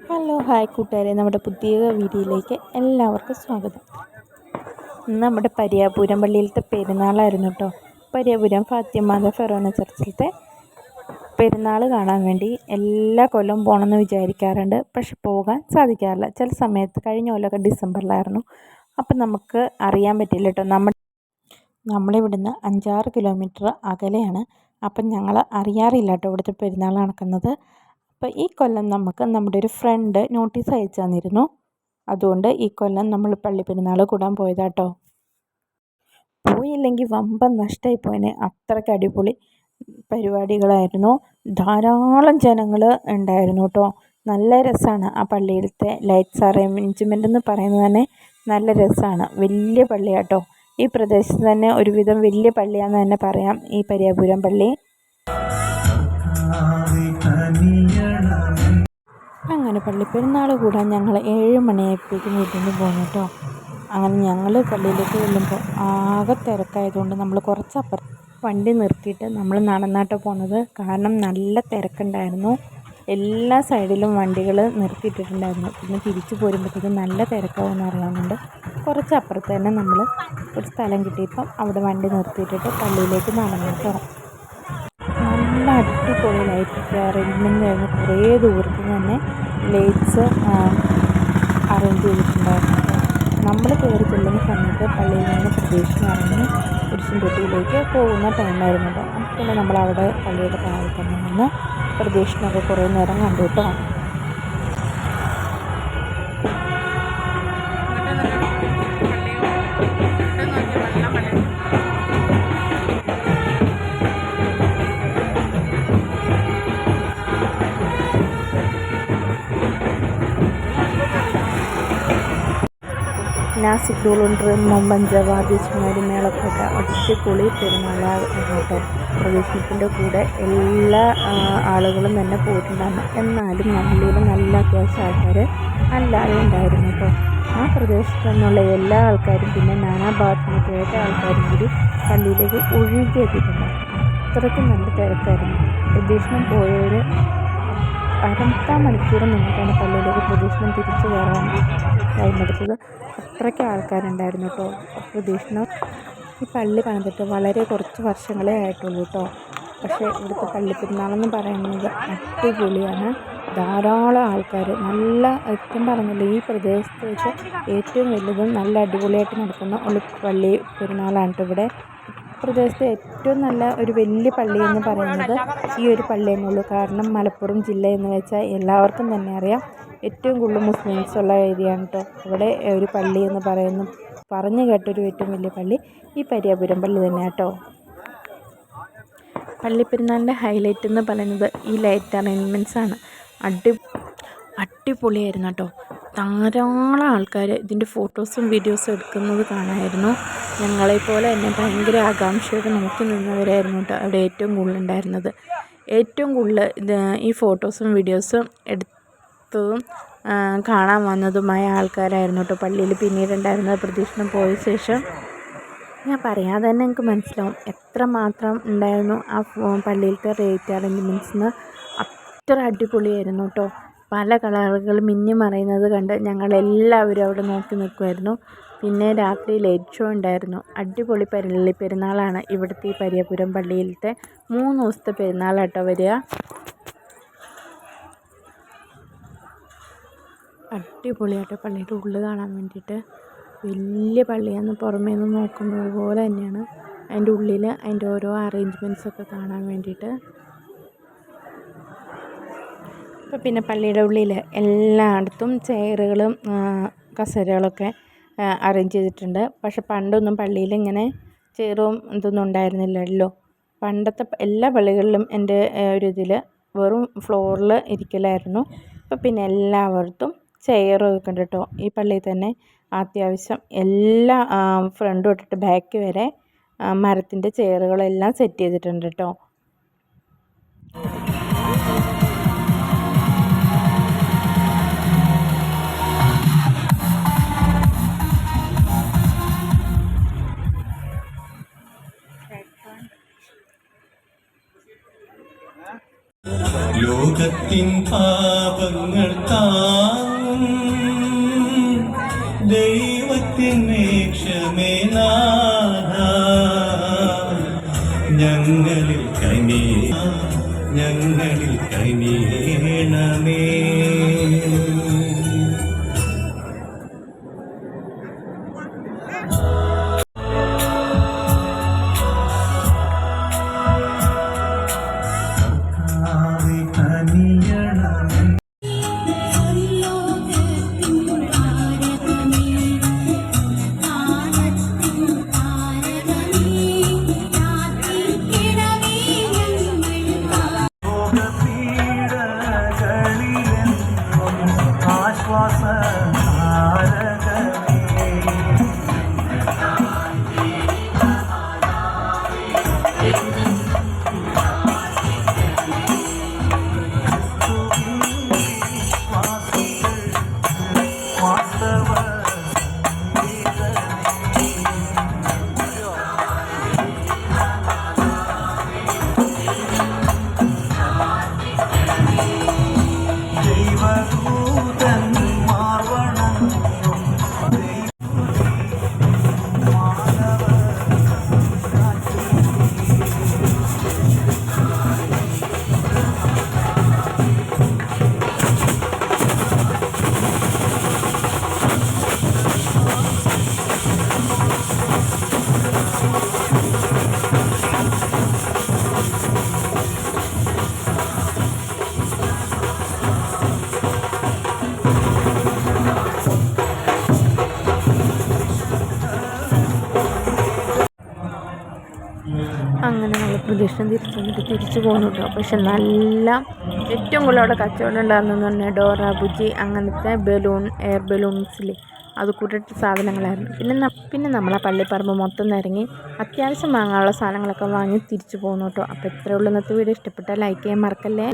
Hello hi കൂട്ടുകാരെ. നമ്മുടെ പുതിയ വീഡിയോയിലേക്ക് എല്ലാവർക്കും സ്വാഗതം. നമ്മുടെ പരിയാപുരം പള്ളിയിലത്തെ പെരുന്നാളായിരുന്നു കേട്ടോ. പരിയാപുരം ഫാത്തിമാത ഫെറോന ചർച്ചിലത്തെ പെരുന്നാൾ കാണാൻ വേണ്ടി എല്ലാ കൊല്ലവും പോകണമെന്ന് വിചാരിക്കാറുണ്ട്. പക്ഷെ പോകാൻ സാധിക്കാറില്ല. ചില സമയത്ത് കഴിഞ്ഞ കൊല്ലമൊക്കെ ഡിസംബറിലായിരുന്നു. അപ്പം നമുക്ക് അറിയാൻ പറ്റില്ല കേട്ടോ. നമ്മൾ നമ്മളിവിടുന്ന് അഞ്ചാറ് കിലോമീറ്റർ അകലെയാണ്. അപ്പം ഞങ്ങൾ അറിയാറില്ല കേട്ടോ ഇവിടുത്തെ പെരുന്നാൾ നടക്കുന്നത്. അപ്പോൾ ഈ കൊല്ലം നമുക്ക് നമ്മുടെ ഒരു ഫ്രണ്ട് നോട്ടീസ് അയച്ചു തന്നിരുന്നു അതുകൊണ്ട് ഈ കൊല്ലം നമ്മൾ പള്ളി പെരുന്നാൾ കൂടാൻ പോയതാട്ടോ. പോയില്ലെങ്കിൽ വമ്പൻ നഷ്ടമായി പോയനെ. അത്രയ്ക്ക് അടിപൊളി പരിപാടികളായിരുന്നു. ധാരാളം ജനങ്ങൾ ഉണ്ടായിരുന്നു കേട്ടോ നല്ല രസമാണ് ആ പള്ളിയിലത്തെ ലൈറ്റ്സ് അറേഞ്ച്മെന്റ് എന്ന് പറയുന്നത് തന്നെ നല്ല രസമാണ് വലിയ പള്ളിയാട്ടോ. ഈ പ്രദേശത്ത് തന്നെ ഒരുവിധം വലിയ പള്ളിയാണെന്ന് തന്നെ പറയാം ഈ പരിയാപുരം പള്ളി. അങ്ങനെ പള്ളിപ്പെരുന്നാൾ കൂടാൻ ഞങ്ങൾ ഏഴ് മണിയായപ്പോഴേക്കും വീട്ടിൽ നിന്ന് പോന്നു കേട്ടോ അങ്ങനെ ഞങ്ങൾ പള്ളിയിലേക്ക് ചെല്ലുമ്പോൾ ആകെ തിരക്കായതുകൊണ്ട് നമ്മൾ കുറച്ച് അപ്പുറത്ത് വണ്ടി നിർത്തിയിട്ട് നമ്മൾ നടന്നാട്ടോ പോണത് കാരണം നല്ല തിരക്കുണ്ടായിരുന്നു. എല്ലാ സൈഡിലും വണ്ടികൾ നിർത്തിയിട്ടിട്ടുണ്ടായിരുന്നു. പിന്നെ തിരിച്ചു പോരുമ്പോഴത്തേക്കും നല്ല തിരക്കാവുമെന്ന് അറിയാവുന്നുണ്ട് കുറച്ച് അപ്പുറത്ത് തന്നെ നമ്മൾ ഒരു സ്ഥലം കിട്ടിയപ്പം അവിടെ വണ്ടി നിർത്തിയിട്ടിട്ട് പള്ളിയിലേക്ക് നടന്നു കേട്ടോ നല്ല അടിപൊളി ലൈറ്റ് അറേഞ്ച്മെന്റ് ആയിരുന്നു കുറേ ദൂരത്ത് തന്നെ ലൈറ്റ്സ് അറേഞ്ച് ചെയ്തിട്ടുണ്ടായിരുന്നു. നമ്മൾ കയറി ചെല്ലുന്ന സമയത്ത് പള്ളിയിൽ നിന്ന് പ്രതീക്ഷ ഇറങ്ങി കുരിശും തൊട്ടിയിലേക്ക് പോകുന്ന ടൈമായിരുന്നു അപ്പോൾ അപ്പം നമ്മൾ നമ്മളവിടെ പള്ളിയുടെ താഴെ തന്നെ നിന്ന് പ്രതീക്ഷനൊക്കെ കുറേ നേരം കണ്ടു കേട്ടോ. നാസിക് ഡോളുണ്ട്രമ്മ പഞ്ചവാദ്യസ്മാരി മേളക്കൊട്ട അടിപൊളി പെരുന്നാളാണ് കേട്ടോ പ്രവേശനത്തിന്റെ കൂടെ എല്ലാ ആളുകളും തന്നെ പോയിട്ടുണ്ടായിരുന്നു. എന്നാലും നല്ല നല്ല അത്യാവശ്യം ആൾക്കാർ അല്ലാതെ ഉണ്ടായിരുന്നു കേട്ടോ. ആ പ്രദേശത്തു നിന്നുള്ള എല്ലാ ആൾക്കാരും പിന്നെ നാനാ ഭാഗത്തു നിന്ന് കേട്ട ആൾക്കാരും കൂടി പള്ളിയിലേക്ക് ഒഴുകിയെത്തിയിട്ടുണ്ടായിരുന്നു അത്രയ്ക്കും നല്ല തിരക്കായിരുന്നു. പ്രദക്ഷിണം പോയവർ അരമുക്കാൽ മണിക്കൂർ നിന്നിട്ടാണ് പള്ളിയിലേക്ക് പ്രദക്ഷിണം തിരിച്ചു കയറാൻ ടൈം എടുത്തത് അത്രയ്ക്ക് ആൾക്കാരുണ്ടായിരുന്നു കേട്ടോ പ്രദക്ഷിണം ഈ പള്ളി പണിതിട്ട് വളരെ കുറച്ച് വർഷങ്ങളേ ആയിട്ടുള്ളൂ കേട്ടോ. പക്ഷേ ഇവിടുത്തെ പള്ളിപ്പെരുന്നാളെന്ന് പറയുന്നത് അടിപൊളിയാണ്. ധാരാളം ആൾക്കാർ നല്ല ഏറ്റവും പറഞ്ഞില്ല ഈ പ്രദേശത്ത് വെച്ച് ഏറ്റവും വലുതും നല്ല അടിപൊളിയായിട്ട് നടക്കുന്ന ഒരു പള്ളി പെരുന്നാളാണ് കേട്ടോ ഇവിടെ. പ്രദേശത്തെ ഏറ്റവും നല്ല ഒരു വലിയ പള്ളി എന്ന് പറയുന്നത് ഈ ഒരു പള്ളി എന്നുള്ളൂ കാരണം മലപ്പുറം ജില്ല എന്ന് വെച്ചാൽ എല്ലാവർക്കും തന്നെ അറിയാം. ഏറ്റവും കൂടുതൽ മുസ്ലിംസ് ഉള്ള ഏരിയയാണ് കേട്ടോ ഇവിടെ ഒരു പള്ളി എന്ന് പറയുന്നു. പറഞ്ഞു കേട്ടൊരു ഏറ്റവും വലിയ പള്ളി ഈ പരിയാപുരം പള്ളി തന്നെ കേട്ടോ പള്ളിപ്പെരുന്നാളിന്റെ ഹൈലൈറ്റ് എന്ന് പറയുന്നത് ഈ ലൈറ്റ് അറേഞ്ച്മെന്റ്സ് ആണ്. അടി അടിപൊളിയായിരുന്നു കേട്ടോ ധാരാളം ആൾക്കാർ ഇതിന്റെ ഫോട്ടോസും വീഡിയോസും എടുക്കുന്നത് കാണാമായിരുന്നു ഞങ്ങളെപ്പോലെ തന്നെ ഭയങ്കര ആകാംക്ഷയോടെ നോക്കി നിന്നവരായിരുന്നു കേട്ടോ അവിടെ ഏറ്റവും കൂടുതൽ ഉണ്ടായിരുന്നത് ഏറ്റവും കൂടുതൽ ഇത് ഈ ഫോട്ടോസും വീഡിയോസും എടുത്തതും കാണാൻ വന്നതുമായ ആൾക്കാരായിരുന്നു കേട്ടോ. പള്ളിയിൽ പിന്നീടുണ്ടായിരുന്നത് പ്രദക്ഷിണം പോയ ശേഷം ഞാൻ പറയാതെ തന്നെ എനിക്ക് മനസ്സിലാവും. എത്ര മാത്രം ഉണ്ടായിരുന്നു ആ പള്ളിയിലത്തെ റേറ്റ് അറേഞ്ച്മെന്റ്സിന് അത്ര അടിപൊളിയായിരുന്നു കേട്ടോ. പല കളറുകൾ മിന്നി മറയുന്നത് കണ്ട് ഞങ്ങളെല്ലാവരും അവിടെ നോക്കി നിൽക്കുമായിരുന്നു പിന്നെ രാത്രി ലൈറ്റ് ഷോ ഉണ്ടായിരുന്നു. അടിപൊളി പള്ളി പെരുന്നാളാണ് ഇവിടുത്തെ ഈ പരിയപുരം പള്ളിയിലത്തെ മൂന്ന് ദിവസത്തെ പെരുന്നാളാട്ടോ വരിക. അടിപൊളിയായിട്ട് പള്ളിയുടെ ഉള്ളിൽ കാണാൻ വേണ്ടിയിട്ട്. വലിയ പള്ളിയാണ് പുറമേ നിന്ന് നോക്കുന്നത് പോലെ തന്നെയാണ്. അതിന്റെ ഉള്ളിൽ അതിന്റെ ഓരോ അറേഞ്ച്മെന്റ്സൊക്കെ കാണാൻ വേണ്ടിയിട്ട്. ഇപ്പോൾ പിന്നെ പള്ളിയുടെ ഉള്ളിൽ എല്ലായിടത്തും ചെയറുകളും കസേരകളൊക്കെ അറേഞ്ച് ചെയ്തിട്ടുണ്ട്. പക്ഷെ പണ്ടൊന്നും പള്ളിയിൽ ഇങ്ങനെ ചെയറും ഇതൊന്നും ഉണ്ടായിരുന്നില്ലല്ലോ. പണ്ടത്തെ എല്ലാ പള്ളികളിലും എന്റെ ഒരു ഇതിൽ വെറും ഫ്ലോറിൽ ഇരിക്കലായിരുന്നു. ഇപ്പോൾ പിന്നെ എല്ലാവർക്കും ചെയർ ഒക്കെ ഉണ്ട് കേട്ടോ ഈ പള്ളിയിൽ തന്നെ അത്യാവശ്യം എല്ലാ ഫ്രണ്ട് തൊട്ടിട്ട് ബാക്ക് വരെ മരത്തിന്റെ ചെയറുകളെല്ലാം സെറ്റ് ചെയ്തിട്ടുണ്ട് കേട്ടോ ലോകത്തിൻ പാപങ്ങൾ താങ്ങും. ദൈവത്തിന്റെ ക്ഷമേനാഥ ഞങ്ങളിൽ കനിയ ഞങ്ങളിൽ കനിയണമേ പ്രദക്ഷിണം തിരിച്ചു വന്നിട്ട് തിരിച്ചു പോകുന്നുണ്ട് പക്ഷെ നല്ല ഏറ്റവും കൂടുതൽ അവിടെ കച്ചവടം ഉണ്ടായിരുന്നെന്ന് പറഞ്ഞാൽ ഡോറ ബുജി അങ്ങനത്തെ ബലൂൺ എയർ ബലൂൺസിൽ അത് കൂട്ടിട്ട് സാധനങ്ങളായിരുന്നു. പിന്നെ പിന്നെ നമ്മളെ പള്ളിപ്പറമ്പ് മൊത്തം നിരങ്ങി അത്യാവശ്യം വാങ്ങാനുള്ള സാധനങ്ങളൊക്കെ വാങ്ങി തിരിച്ചു പോകുന്നു കേട്ടോ അപ്പോൾ ഇത്രയേ ഉള്ളൂ ഇന്നത്തെ വീഡിയോ. ഇഷ്ടപ്പെട്ടാൽ ലൈക്ക് ചെയ്യാൻ മറക്കല്ലേ?